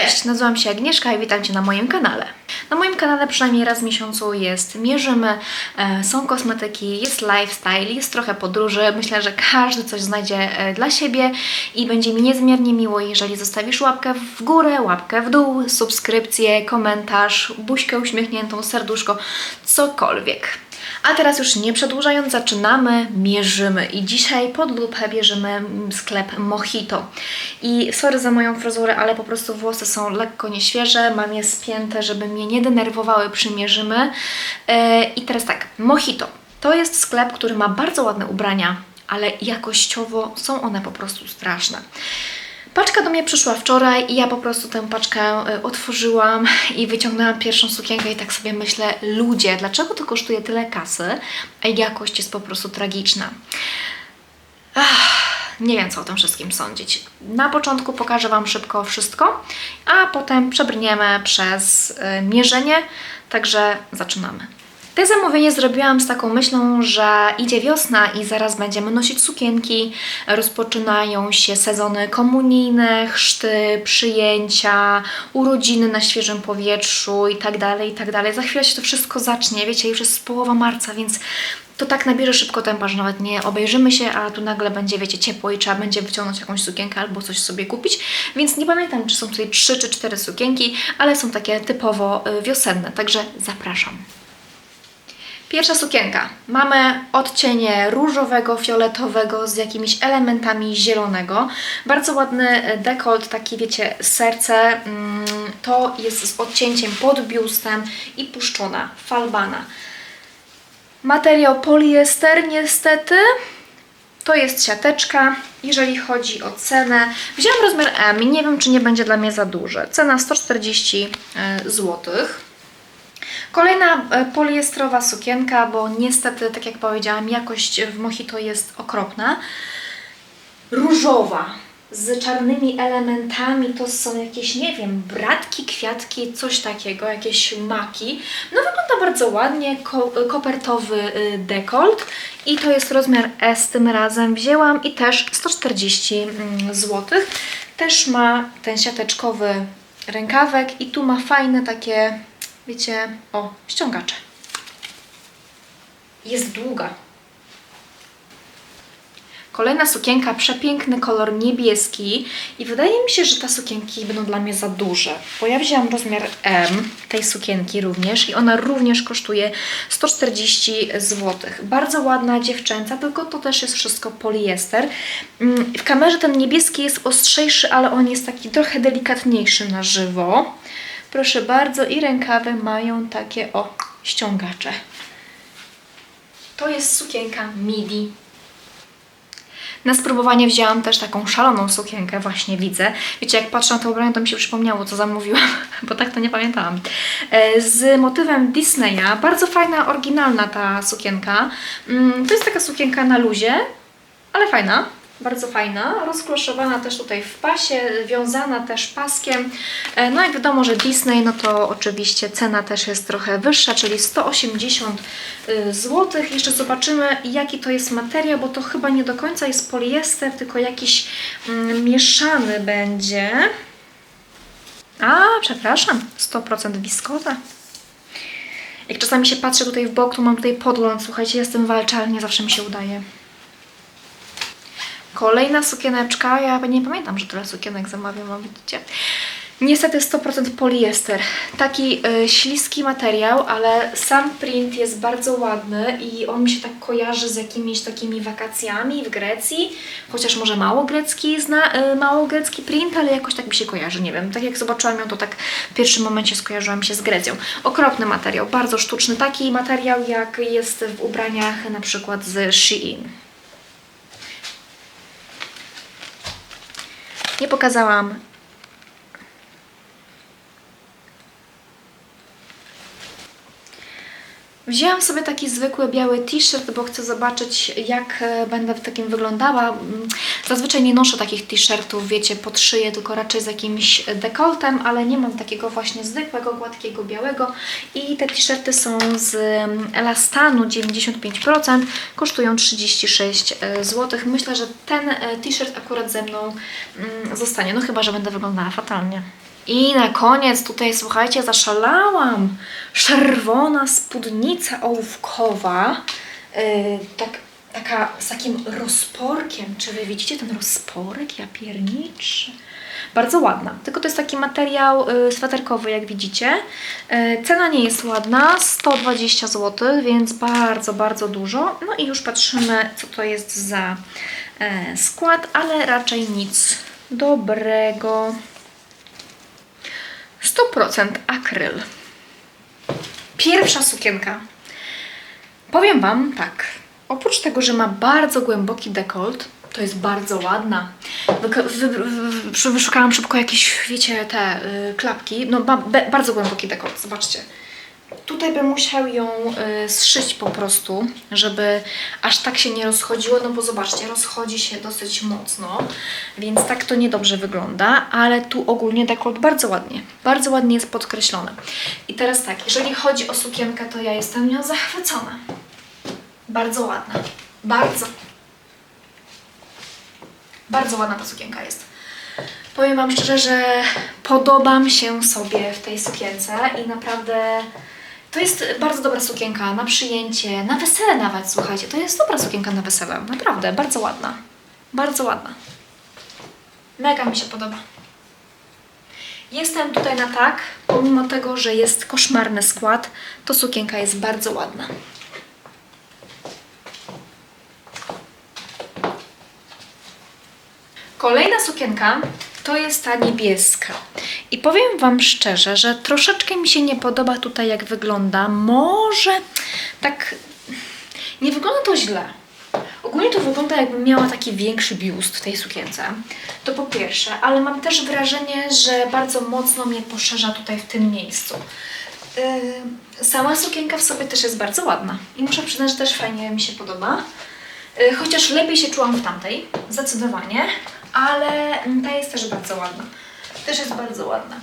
Cześć, nazywam się Agnieszka i witam Cię na moim kanale. Na moim kanale przynajmniej raz w miesiącu jest Mierzymy, e, są kosmetyki, jest lifestyle, jest trochę podróży. Myślę, że każdy coś znajdzie e, dla siebie i będzie mi niezmiernie miło, jeżeli zostawisz łapkę w górę, łapkę w dół, subskrypcję, komentarz, buźkę uśmiechniętą, serduszko, cokolwiek. A teraz już nie przedłużając, zaczynamy, mierzymy. I dzisiaj pod lupę bierzemy sklep Mojito. I sorry za moją fryzurę, ale po prostu włosy są lekko nieświeże, mam je spięte, żeby mnie nie denerwowały przy mierzymy. E, I teraz tak, Mojito. To jest sklep, który ma bardzo ładne ubrania, ale jakościowo są one po prostu straszne. Paczka do mnie przyszła wczoraj i ja po prostu tę paczkę y, otworzyłam i wyciągnęłam pierwszą sukienkę i tak sobie myślę, ludzie, dlaczego to kosztuje tyle kasy, a jakość jest po prostu tragiczna. Ach, nie wiem, co o tym wszystkim sądzić. Na początku pokażę Wam szybko wszystko, a potem przebrniemy przez y, mierzenie, także zaczynamy. Te zamówienie zrobiłam z taką myślą, że idzie wiosna i zaraz będziemy nosić sukienki, rozpoczynają się sezony komunijne, chrzty, przyjęcia, urodziny na świeżym powietrzu i tak dalej, i tak dalej. Za chwilę się to wszystko zacznie, wiecie, już jest połowa marca, więc to tak nabierze szybko tempa, że nawet nie obejrzymy się, a tu nagle będzie, wiecie, ciepło i trzeba będzie wyciągnąć jakąś sukienkę albo coś sobie kupić. Więc nie pamiętam, czy są tutaj trzy czy cztery sukienki, ale są takie typowo y, wiosenne, także zapraszam. Pierwsza sukienka. Mamy odcienie różowego, fioletowego z jakimiś elementami zielonego. Bardzo ładny e, dekolt, taki wiecie, serce. Mm, To jest z odcięciem pod biustem i puszczona falbana. Materiał poliester niestety. To jest siateczka. Jeżeli chodzi o cenę, wziąłam rozmiar M nie wiem, czy nie będzie dla mnie za duże. Cena 140 złotych. Kolejna e, poliestrowa sukienka, bo niestety, tak jak powiedziałam, jakość w Mojito jest okropna. Różowa, z czarnymi elementami, to są jakieś, nie wiem, bratki, kwiatki, coś takiego, jakieś maki. No wygląda bardzo ładnie, ko kopertowy y, dekolt i to jest rozmiar S tym razem. Wzięłam i też 140 zł. Też ma ten siateczkowy rękawek i tu ma fajne takie wiecie, o, ściągacze. Jest długa. Kolejna sukienka, przepiękny kolor niebieski i wydaje mi się, że te sukienki będą dla mnie za duże, bo ja wzięłam rozmiar M tej sukienki również i ona również kosztuje 140 zł. Bardzo ładna dziewczęca, tylko to też jest wszystko poliester. Mm, W kamerze ten niebieski jest ostrzejszy, ale on jest taki trochę delikatniejszy na żywo. Proszę bardzo, i rękawy mają takie o ściągacze. To jest sukienka midi. Na spróbowanie wzięłam też taką szaloną sukienkę, właśnie widzę. Wiecie, jak patrzę na to ubranie, to mi się przypomniało, co zamówiłam, bo tak to nie pamiętałam. E, Z motywem Disneya. Bardzo fajna, oryginalna ta sukienka. Mm, To jest taka sukienka na luzie, ale fajna. Bardzo fajna, rozkloszowana też tutaj w pasie, wiązana też paskiem. E, No jak wiadomo, że Disney, no to oczywiście cena też jest trochę wyższa, czyli 180 zł. Jeszcze zobaczymy jaki to jest materiał, bo to chyba nie do końca jest poliester, tylko jakiś mm, mieszany będzie. A, przepraszam, 100% wiskoza. Jak czasami się patrzę tutaj w bok, to mam tutaj podgląd, słuchajcie, jestem walczalnie, zawsze mi się udaje. Kolejna sukieneczka, ja nie pamiętam, że tyle sukienek zamawiam, widzicie. Niestety 100% poliester. Taki y, śliski materiał, ale sam print jest bardzo ładny i on mi się tak kojarzy z jakimiś takimi wakacjami w Grecji, chociaż może mało grecki, zna, y, mało grecki print, ale jakoś tak mi się kojarzy, nie wiem. Tak jak zobaczyłam ją, to tak w pierwszym momencie skojarzyłam się z Grecją. Okropny materiał, bardzo sztuczny, taki materiał jak jest w ubraniach na przykład z Shein. Nie pokazałam. Wzięłam sobie taki zwykły biały t-shirt, bo chcę zobaczyć, jak e, będę w takim wyglądała. Mm, Zazwyczaj nie noszę takich t-shirtów, wiecie, pod szyję, tylko raczej z jakimś dekoltem, ale nie mam takiego właśnie zwykłego, gładkiego, białego. I te t-shirty są z mm, Elastanu 95%, kosztują 36 zł. Myślę, że ten e, t-shirt akurat ze mną mm, zostanie, no chyba, że będę wyglądała fatalnie. I na koniec tutaj, słuchajcie, zaszalałam. Czerwona spódnica ołówkowa. Yy, tak, taka z takim rozporkiem. Czy wy widzicie ten rozporek? Ja pierniczę. Bardzo ładna. Tylko to jest taki materiał y, sweterkowy, jak widzicie. Y, cena nie jest ładna, 120 zł, więc bardzo, bardzo dużo. No i już patrzymy, co to jest za e, skład, ale raczej nic dobrego. 100% akryl. Pierwsza sukienka. Powiem Wam tak. Oprócz tego, że ma bardzo głęboki dekolt, to jest bardzo ładna. Wyszukałam szybko jakieś, wiecie, te y, klapki. No, be, bardzo głęboki dekolt, zobaczcie. Tutaj bym musiał ją y, zszyć po prostu, żeby aż tak się nie rozchodziło, no bo zobaczcie, rozchodzi się dosyć mocno, więc tak to niedobrze wygląda, ale tu ogólnie dekolt bardzo ładnie, bardzo ładnie jest podkreślony. I teraz tak, jeżeli chodzi o sukienkę, to ja jestem nią zachwycona. Bardzo ładna, bardzo. Bardzo ładna ta sukienka jest. Powiem Wam szczerze, że podobam się sobie w tej sukience i naprawdę to jest bardzo dobra sukienka na przyjęcie, na wesele nawet, słuchajcie. To jest dobra sukienka na wesele, naprawdę, bardzo ładna. Bardzo ładna. Mega mi się podoba. Jestem tutaj na tak, pomimo tego, że jest koszmarny skład, to sukienka jest bardzo ładna. Kolejna sukienka to jest ta niebieska. I powiem Wam szczerze, że troszeczkę mi się nie podoba tutaj, jak wygląda. Może tak. Nie wygląda to źle. Ogólnie to wygląda, jakbym miała taki większy biust w tej sukience. To po pierwsze, ale mam też wrażenie, że bardzo mocno mnie poszerza tutaj w tym miejscu. Yy, sama sukienka w sobie też jest bardzo ładna. I muszę przyznać, że też fajnie mi się podoba. Yy, Chociaż lepiej się czułam w tamtej, zdecydowanie, ale ta jest też bardzo ładna. Też jest bardzo ładna.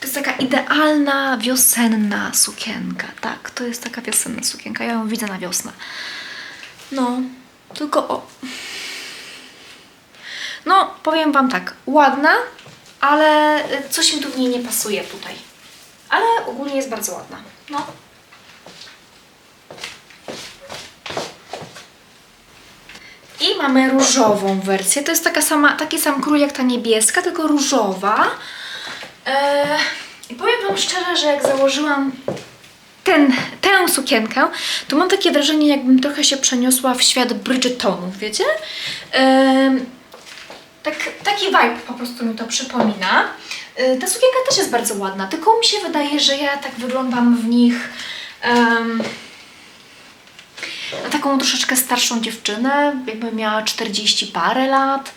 To jest taka idealna, wiosenna sukienka. Tak, to jest taka wiosenna sukienka. Ja ją widzę na wiosnę. No, tylko o. No, powiem Wam tak, ładna, ale coś mi tu w niej nie pasuje tutaj. Ale ogólnie jest bardzo ładna. No. Mamy różową wersję. To jest taka sama, taki sam krój jak ta niebieska, tylko różowa. Eee, I powiem Wam szczerze, że jak założyłam ten, tę sukienkę, to mam takie wrażenie, jakbym trochę się przeniosła w świat Bridgetonów, wiecie? Eee, tak, taki vibe po prostu mi to przypomina. Eee, ta sukienka też jest bardzo ładna, tylko mi się wydaje, że ja tak wyglądam w nich... na taką troszeczkę starszą dziewczynę, jakby miała 40 parę lat.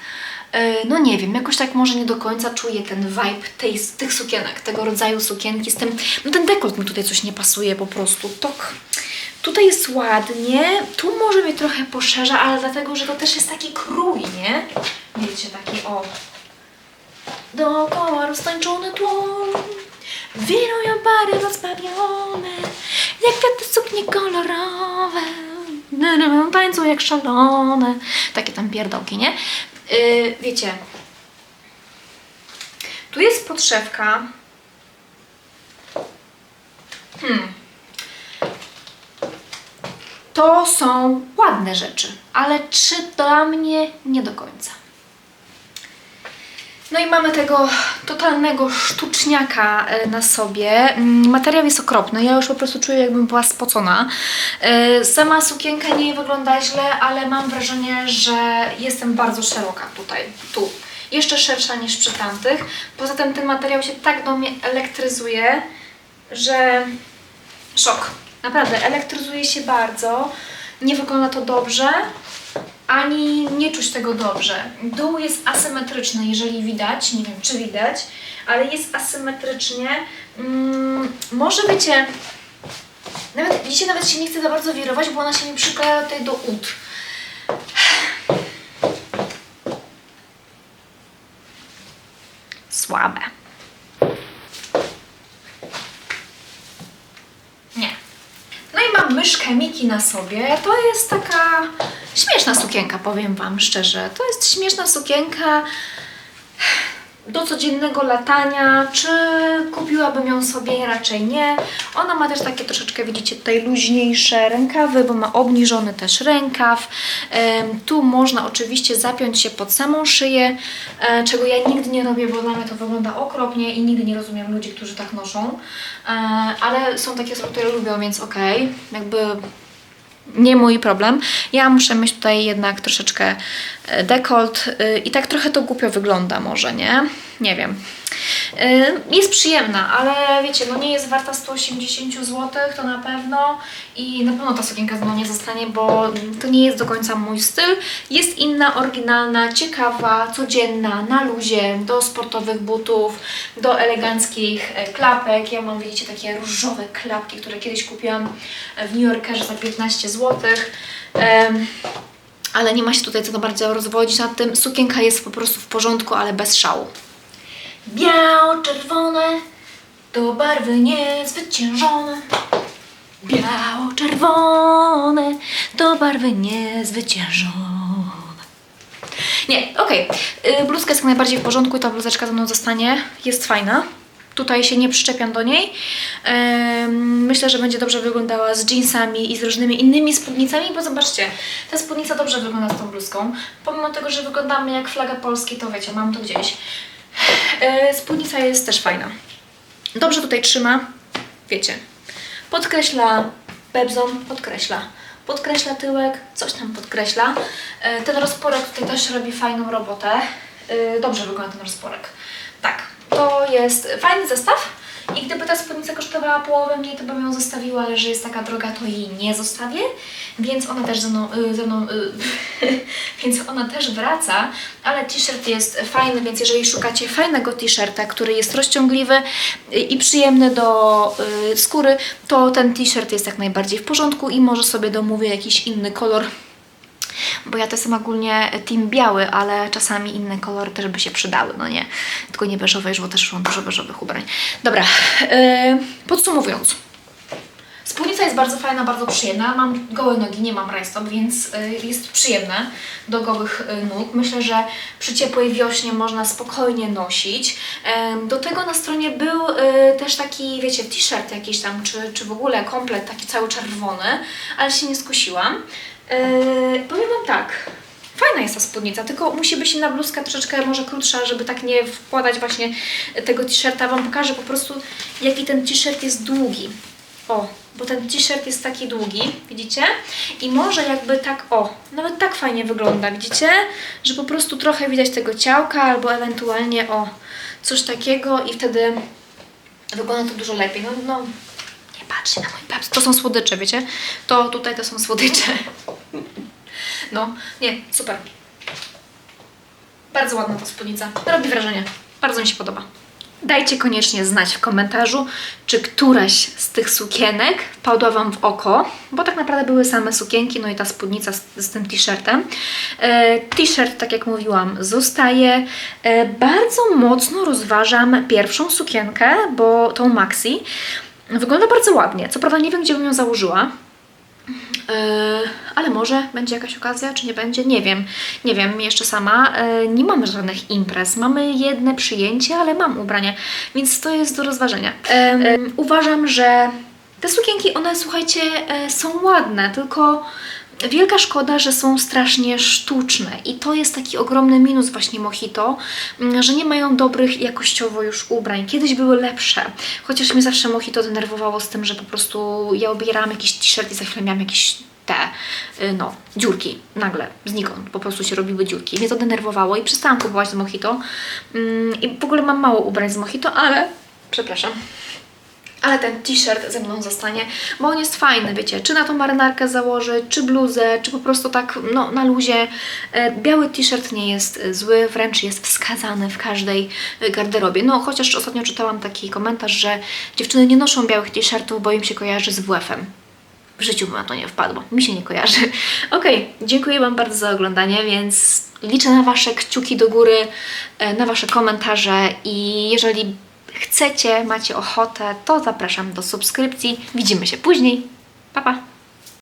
Yy, No nie wiem, jakoś tak może nie do końca czuję ten vibe tej, tych sukienek, tego rodzaju sukienki z tym, no ten dekolt mi tutaj coś nie pasuje po prostu, tok. Tutaj jest ładnie, tu może mnie trochę poszerza, ale dlatego, że to też jest taki krój, nie? Wiecie, taki o. Dookoła roztańczony tłum, wirują pary rozbawione, jak kwiaty suknie kolorowe, tańczą jak szalone. Takie tam pierdołki, nie? Yy, wiecie, tu jest podszewka. Hmm. To są ładne rzeczy, ale czy dla mnie nie do końca. No i mamy tego totalnego sztuczniaka e, na sobie. Mm, Materiał jest okropny, ja już po prostu czuję jakbym była spocona. E, Sama sukienka nie wygląda źle, ale mam wrażenie, że jestem bardzo szeroka tutaj, tu. Jeszcze szersza niż przy tamtych. Poza tym ten materiał się tak do mnie elektryzuje, że szok. Naprawdę, elektryzuje się bardzo. Nie wygląda to dobrze ani nie czuć tego dobrze. Dół jest asymetryczny, jeżeli widać, nie wiem czy widać, ale jest asymetrycznie. Mm, może wiecie, nawet dzisiaj nawet się nie chce za bardzo wirować, bo ona się mi przykleja tutaj do ud. Słabe. Nie. No i mam myszkę Miki na sobie. To jest taka śmieszna sukienka, powiem Wam szczerze. To jest śmieszna sukienka. Do codziennego latania, czy kupiłabym ją sobie? Raczej nie. Ona ma też takie troszeczkę, widzicie, tutaj luźniejsze rękawy, bo ma obniżony też rękaw. Tu można oczywiście zapiąć się pod samą szyję, e, czego ja nigdy nie robię, bo dla mnie to wygląda okropnie i nigdy nie rozumiem ludzi, którzy tak noszą. E, ale są takie osoby, które lubią, więc okej, jakby nie mój problem. Ja muszę mieć tutaj jednak troszeczkę e, dekolt y, i tak trochę to głupio wygląda może, nie? Nie wiem. Y, Jest przyjemna, ale wiecie, no nie jest warta 180 zł, to na pewno i na pewno ta sukienka ze mną nie zostanie, bo to nie jest do końca mój styl. Jest inna, oryginalna, ciekawa, codzienna, na luzie, do sportowych butów, do eleganckich e, klapek. Ja mam, widzicie, takie różowe klapki, które kiedyś kupiłam w New Yorkerze za 15 zł. Ale nie ma się tutaj co bardzo rozwodzić nad tym. Sukienka jest po prostu w porządku, ale bez szału. Biało-czerwone to barwy niezwyciężone. Biało-czerwone to barwy niezwyciężone. Nie, okej. Okay. Bluzka jest jak najbardziej w porządku ta bluzeczka ze mną zostanie. Jest fajna. Tutaj się nie przyczepiam do niej. Myślę, że będzie dobrze wyglądała z jeansami i z różnymi innymi spódnicami, bo zobaczcie, ta spódnica dobrze wygląda z tą bluzką. Pomimo tego, że wyglądamy jak flaga Polski, to wiecie, mam to gdzieś. E, spódnica jest też fajna. Dobrze tutaj trzyma, wiecie. Podkreśla bebzą, podkreśla. Podkreśla tyłek, coś tam podkreśla. E, Ten rozporek tutaj też robi fajną robotę. E, Dobrze wygląda ten rozporek. Tak, to jest fajny zestaw. I gdyby ta spódnica kosztowała połowę mniej, to bym ją zostawiła, ale że jest taka droga, to jej nie zostawię. Więc ona też ze mną, y, ze mną y, więc ona też wraca, ale t-shirt jest fajny, więc jeżeli szukacie fajnego t-shirta, który jest rozciągliwy y, i przyjemny do skóry, to ten t-shirt jest jak najbardziej w porządku i może sobie domówię jakiś inny kolor bo ja to jestem ogólnie team biały, ale czasami inne kolory też by się przydały, no nie, tylko nie beżowe, bo też mam dużo beżowych ubrań. Dobra, yy, podsumowując. Spódnica jest bardzo fajna, bardzo przyjemna. Mam gołe nogi, nie mam rajstop, więc y, jest przyjemne do gołych y, nóg. Myślę, że przy ciepłej wiośnie można spokojnie nosić. Do tego na stronie był y, też taki, wiecie, t-shirt jakiś tam, czy, czy w ogóle komplet taki cały czerwony, ale się nie skusiłam. Yy, powiem Wam tak, fajna jest ta spódnica, tylko musi być inna bluzka troszeczkę może krótsza, żeby tak nie wkładać właśnie tego t-shirta. Wam pokażę po prostu, jaki ten t-shirt jest długi. O, bo ten t-shirt jest taki długi, widzicie? I może jakby tak, o, nawet tak fajnie wygląda, widzicie? Że po prostu trochę widać tego ciałka, albo ewentualnie, o, coś takiego i wtedy wygląda to dużo lepiej. No, no, nie patrzcie na mój paps. To są słodycze, wiecie? To tutaj to są słodycze. No, nie, super. Bardzo ładna ta spódnica. Robi wrażenie. Bardzo mi się podoba. Dajcie koniecznie znać w komentarzu, czy któraś z tych sukienek padła Wam w oko, bo tak naprawdę były same sukienki, no i ta spódnica z, z tym t-shirtem. E, t-shirt, tak jak mówiłam, zostaje. E, bardzo mocno rozważam pierwszą sukienkę, bo tą maxi. Wygląda bardzo ładnie. Co prawda nie wiem, gdzie bym ją założyła. Yy, ale może będzie jakaś okazja, czy nie będzie, nie wiem. Nie wiem, jeszcze sama. Yy, nie mamy żadnych imprez. Mamy jedne przyjęcie, ale mam ubranie, więc to jest do rozważenia. Yy, uważam, że te sukienki, one słuchajcie, są ładne, tylko wielka szkoda, że są strasznie sztuczne. I to jest taki ogromny minus właśnie Mojito, mm, że nie mają dobrych jakościowo już ubrań. Kiedyś były lepsze, chociaż mnie zawsze Mojito denerwowało z tym, że po prostu ja obierałam jakiś t-shirt i za chwilę miałam jakieś te, y, no, dziurki, nagle, znikąd, po prostu się robiły dziurki. Mnie to denerwowało i przestałam kupować z Mojito. Mm, i w ogóle mam mało ubrań z Mojito, ale, przepraszam, ale ten t-shirt ze mną zostanie, bo on jest fajny, wiecie, czy na tą marynarkę założyć, czy bluzę, czy po prostu tak, no, na luzie. E, Biały t-shirt nie jest e, zły, wręcz jest wskazany w każdej e, garderobie. No, chociaż ostatnio czytałam taki komentarz, że dziewczyny nie noszą białych t-shirtów, bo im się kojarzy z WF-em. W życiu bym na to nie wpadła. Mi się nie kojarzy. Okej, dziękuję Wam bardzo za oglądanie, więc liczę na Wasze kciuki do góry, na Wasze komentarze i jeżeli chcecie, macie ochotę, to zapraszam do subskrypcji. Widzimy się później. Pa, pa!